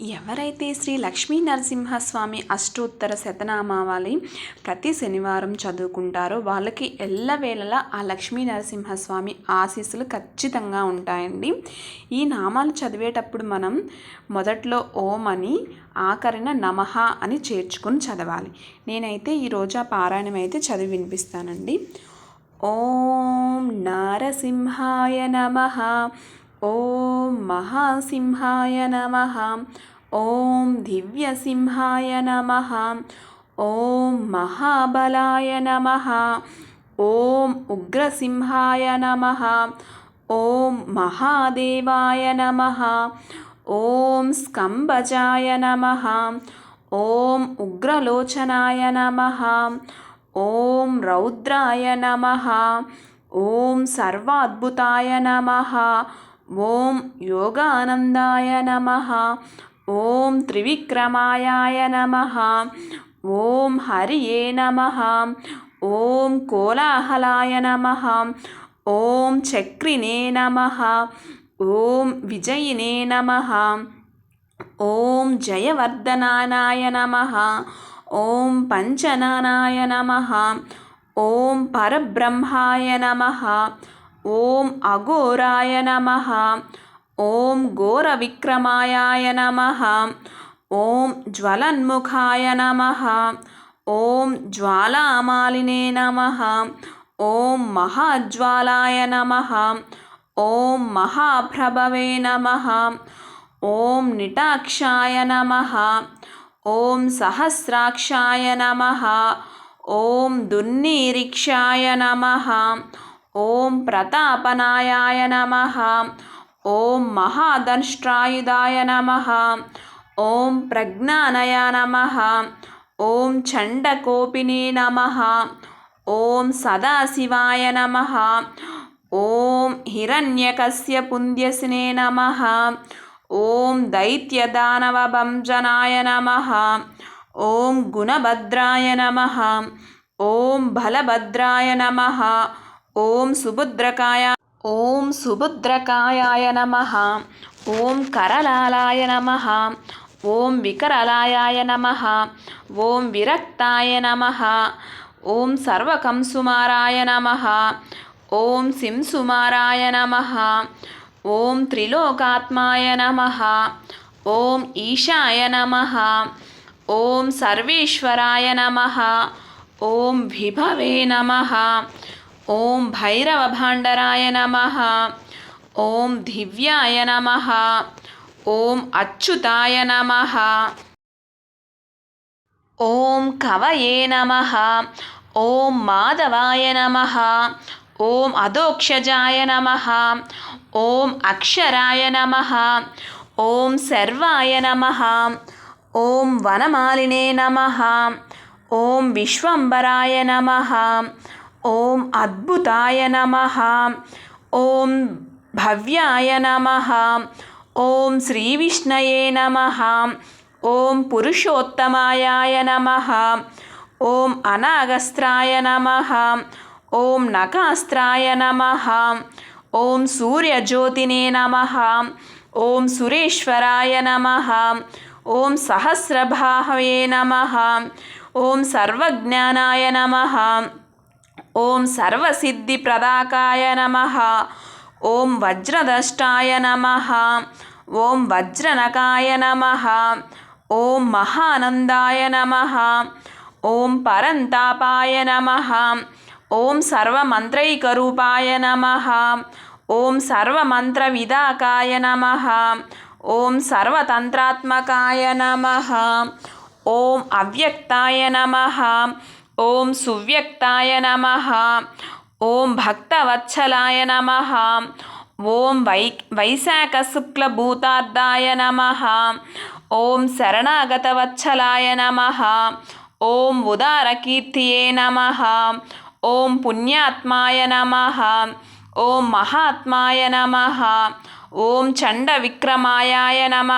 ఎవరైతే శ్రీ లక్ష్మీ నరసింహస్వామి అష్టోత్తర శతనామావళి ప్రతి శనివారం చదువుకుంటారో వాళ్ళకి ఎల్లవేళలా ఆ లక్ష్మీ నరసింహస్వామి ఆశీస్సులు ఖచ్చితంగా ఉంటాయండి. ఈ నామాలు చదివేటప్పుడు మనం మొదట్లో ఓం అని ఆఖరిన నమః అని చేర్చుకొని చదవాలి. నేనైతే ఈరోజు ఆ పారాయణం అయితే చదివి వినిపిస్తానండి. ఓం నారసింహాయ నమః. ॐ महासिंहाय नमः। ॐ दिव्यसिंहाय नमः। ॐ महाबलाय नमः। ॐ उग्रसिंहाय नमः। ॐ महादेवाय नमः। ॐ स्कम्भजाय नमः। ॐ उग्रलोचनाय नमः। ॐ रौद्राय नमः। ॐ सर्वाद्भुताय नमः। ఓం యోగానందాయ నమ. ఓం త్రివిక్రమాయాయ నమ. ఓం హరియే నమ. ఓం కోలాహలాయ నమ. ఓం చక్రినే నమ. ఓం విజయినే నమ. ఓం జయవర్ధనాయ నమ. ఓం పంచనానాయ నమ. ఓం పరబ్రహ్మాయ నమ. ॐ अघोराय नमः। ॐ घोरविक्रमायाय नमः। ॐ ज्वलन्मुखाय नमः। ॐ ज्वालामालिने नमः। ॐ महाज्वालाय नमः। ॐ महाप्रभवे नमः। ॐ निटाक्षाय नमः। ॐ सहस्राक्षाय नमः। ॐ दुर्निरीक्षाय नमः। ॐ प्रतापनायाय नमः। ॐ महादंष्ट्रायुधाय नमः। ॐ प्रज्ञानय नमः। ॐ चण्डकोपिने नमः। ॐ सदाशिवाय नमः। ॐ हिरण्यकस्य पुन्यसिने नमः। ॐ दैत्यदानवभञ्जनाय नमः। ॐ गुणभद्राय नमः। ॐ बलभद्राय नमः। ఓం సుభద్రకాయ ఓం సుభద్రకాయాయ నమ. ఓం కరలాలాయ నమ. ఓం వికరలాయాయ నమ. ఓం విరక్తాయ నమ. ఓం సర్వకంసుమారాయ నమ. ఓం సింసుమారాయ నమ. ఓం త్రిలోకాత్మాయ నమ. ఓం ఈశాయ నమ. ఓం సర్వేశ్వరాయ నమ. ఓం విభవే నమ. ఓం భైరవ భాండరాయ నమ. ఓం దివ్యాయ నమ. ఓం అచ్యుతాయ నమ. ఓం కవయే నమ. ఓం మాధవాయ నమ. ఓం అధోక్షజాయ నమ. ఓం అక్షరాయ నమ. ఓం సర్వాయ నమ. ఓం వనమాలినే నమ. ఓం విశ్వంబరాయ నమ. ఓం అద్భుతాయ నమ. ఓం భవ్యాయ నమ. ఓం శ్రీ విష్ణయే నమ. ఓం పురుషోత్తమాయాయ నమ. ఓం అనాగస్త్రాయ నమ. ఓం నకాస్త్రాయ నమ. ఓం సూర్యజ్యోతినే నమ. ఓం సురేశ్వరాయ నమ. ఓం సహస్రభావే నమ. ఓం సర్వజ్ఞానాయ నమ. ఓం సర్వసిద్ధిప్రదాకాయ నమ. ఓం వజ్రదష్టాయ నమ. ఓం వజ్రనకాయ నమ. ఓం మహానందాయ నమ. ఓం పరంతాపాయ నమ. ఓం సర్వమంత్రైకరూపాయ నమ. ఓం సర్వమంత్రవిదాకాయ నమ. ఓం సర్వతంత్రాత్మకాయ నమ. ఓం అవ్యక్తాయ నమ. ఓం సువ్యక్తాయ నమ. ఓం భక్తవత్సలాయ నమ. ఓం వై వైశాఖ శుక్లభూతార్థాయ నమ. ఓం శరణాగతవత్సలాయ నమ. ఓం ఉదారకీర్తియే నమ. ఓం పుణ్యాత్మాయ నమ. ఓం మహాత్మాయ నమ. ఓం చండ విక్రమాయాయ నమ.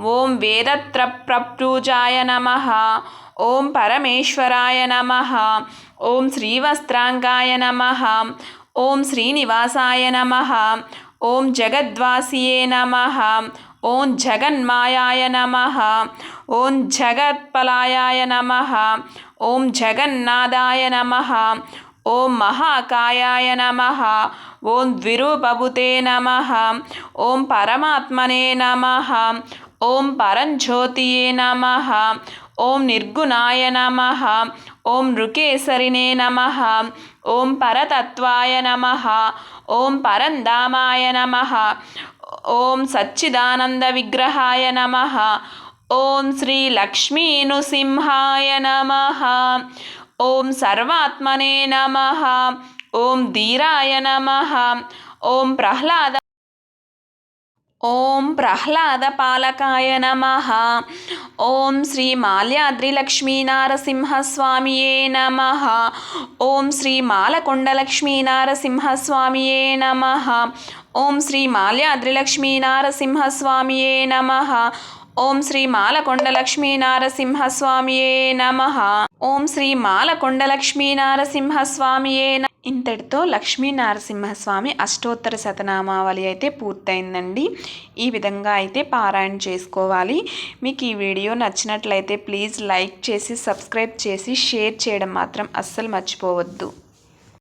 ఓం వేదత్ర ప్రప్రూజాయ నమ. ఓం పరమేశ్వరాయ నమ. ఓం శ్రీవస్త్రాంగాయ నమ. ఓం శ్రీనివాసాయ నమ. ఓం జగద్వాసియే నమ. ఓం జగన్మాయాయ నమ. ఓం జగత్పలాయాయ నమ. ఓం జగన్నాథాయ నమ. ఓం మహాకాయాయ నమ. ఓం ద్విరూపభుతే నమ. ఓం పరమాత్మనే నమ. ఓం పరంజ్యోతియే నమ. ఓం నిర్గుణాయ నమ. ఓం నృకేసరినే నమ. ఓం పరతత్వాయ నమ. ఓం పరంధామాయ నమ. ఓం సచ్చిదానంద విగ్రహాయ నమ. ఓం శ్రీ లక్ష్మీనుసింహాయ నమ. ఓం సర్వాత్మనే నమ. ఓం ధీరాయ నమ. ఓం ప్రహ్లాద ఓం ప్రహ్లాద పాలకాయ నమ. ఓం శ్రీ మాల్యాద్రి లక్ష్మీనారసింహస్వామియే నమ. ఓం శ్రీ మాలకొండ లక్ష్మీనారసింహస్వామియే నమ. ఓం శ్రీ మాల్యాద్రి లక్ష్మీనారసింహస్వామియే నమ. ఓం శ్రీ మాలకొండ లక్ష్మీనారసింహస్వామియే నమ. ఓం శ్రీ మాలకొండ లక్ష్మీనారసింహస్వామియే న ఇంతటితో లక్ష్మీ నరసింహస్వామి అష్టోత్తర శతనామావళి అయితే పూర్తయిందండి. ఈ విధంగా అయితే పారాయణ చేసుకోవాలి. మీకు ఈ వీడియో నచ్చినట్లయితే ప్లీజ్ లైక్ చేసి సబ్స్క్రైబ్ చేసి షేర్ చేయడం మాత్రం అస్సలు మర్చిపోవద్దు.